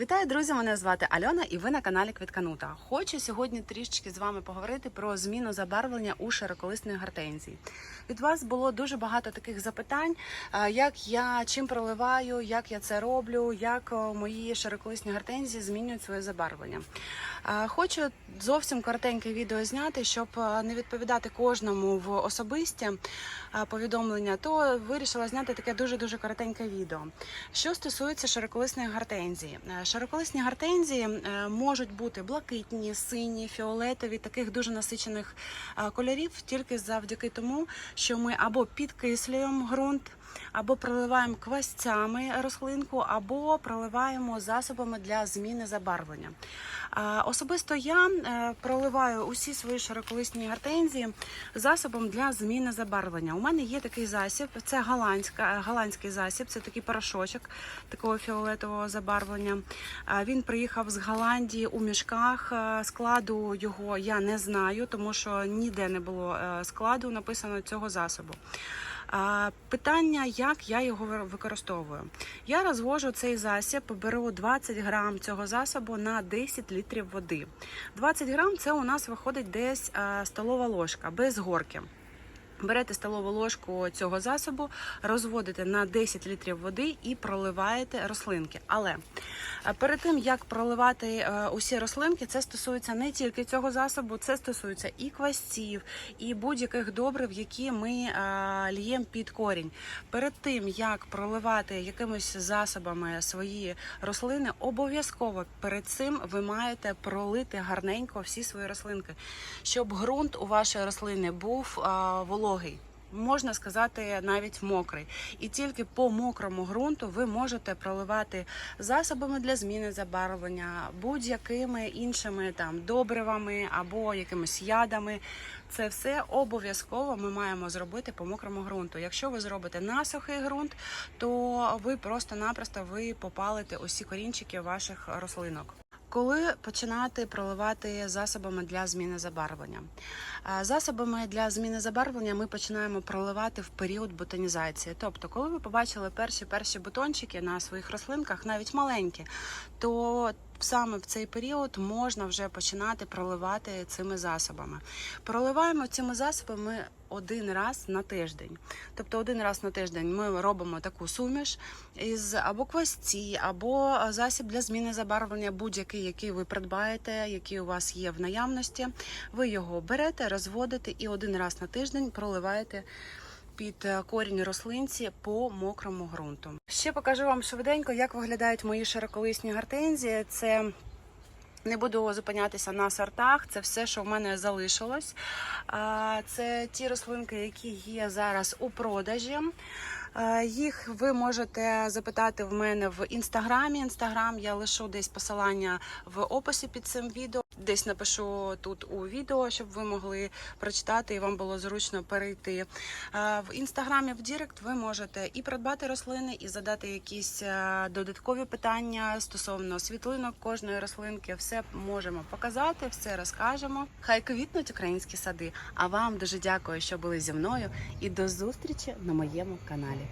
Вітаю, друзі! Мене звати Альона, і ви на каналі Квітканута. Хочу сьогодні трішечки з вами поговорити про зміну забарвлення у широколисної гортензії. Від вас було дуже багато таких запитань, е, як я чим проливаю, як я це роблю, як мої широколисні гортензії змінюють своє забарвлення. Е, Хочу зовсім коротеньке відео зняти, щоб е, не відповідати кожному в особисті повідомлення, то вирішила зняти таке дуже дуже коротеньке відео. Що стосується широколисної гортензії, широколисні гортензії е, можуть бути блакитні, сині, фіолетові, таких дуже насичених е, кольорів, тільки завдяки тому, що ми або підкислюємо ґрунт. Або проливаємо квасцями рослинку, або проливаємо засобами для зміни забарвлення. Особисто я е, проливаю усі свої широколисні гортензії засобом для зміни забарвлення. У мене є такий засіб, це голландська, голландський засіб, це такий порошочок такого фіолетового забарвлення. Він приїхав з Голландії у мішках. Е, Складу його я не знаю, тому що ніде не було е, складу написано цього засобу. Питання, як я його використовую. Я розвожу цей засіб, беру 20 грам цього засобу на 10 літрів води. 20 грам це у нас виходить десь столова ложка без горки. Берете столову ложку цього засобу, розводите на 10 літрів води і проливаєте рослинки. Але е, перед тим як проливати е, усі рослинки, це стосується не тільки цього засобу, це стосується і квасців, і будь-яких добрив, які ми е, ліємо під корінь. Перед тим як проливати якимись засобами свої рослини, обов'язково перед цим ви маєте пролити гарненько всі свої рослинки, щоб ґрунт у вашої рослини був а, вологий. Можна сказати, навіть мокрий, і тільки по мокрому ґрунту ви можете проливати засобами для зміни забарвлення, будь-якими іншими там добривами або якимись ядами. Це все обов'язково ми маємо зробити по мокрому ґрунту. Якщо ви зробите на сухий ґрунт, то ви просто-напросто ви попалите усі корінчики ваших рослинок. Коли починати проливати засобами для зміни забарвлення? Засобами для зміни забарвлення ми починаємо проливати в період ботанізації. Тобто, коли ви побачили перші перші бутончики на своїх рослинках, навіть маленькі, то саме в цей період можна вже починати проливати цими засобами. Проливаємо цими засобами один раз на тиждень. Тобто один раз на тиждень ми робимо таку суміш із або квасці, або засіб для зміни забарвлення, будь-який, який ви придбаєте, який у вас є в наявності. Ви його берете, розводите і один раз на тиждень проливаєте. Під е, корінь рослинці по мокрому ґрунту. Ще покажу вам швиденько, як виглядають мої широколисні гортензії. Це не буду зупинятися на сортах. Це все, що в мене залишилось. Це ті рослинки, які є зараз у продажі. Їх ви можете запитати в мене в інстаграмі. Інстаграм я лишу десь посилання в описі під цим відео. Десь напишу тут у відео, щоб ви могли прочитати і вам було зручно перейти. В інстаграмі в Дірект ви можете і придбати рослини, і задати якісь е, додаткові питання стосовно світлинок кожної рослинки. Все можемо показати, все розкажемо. Хай квітнуть українські сади. А вам дуже дякую, що були зі мною, і до зустрічі на моєму каналі.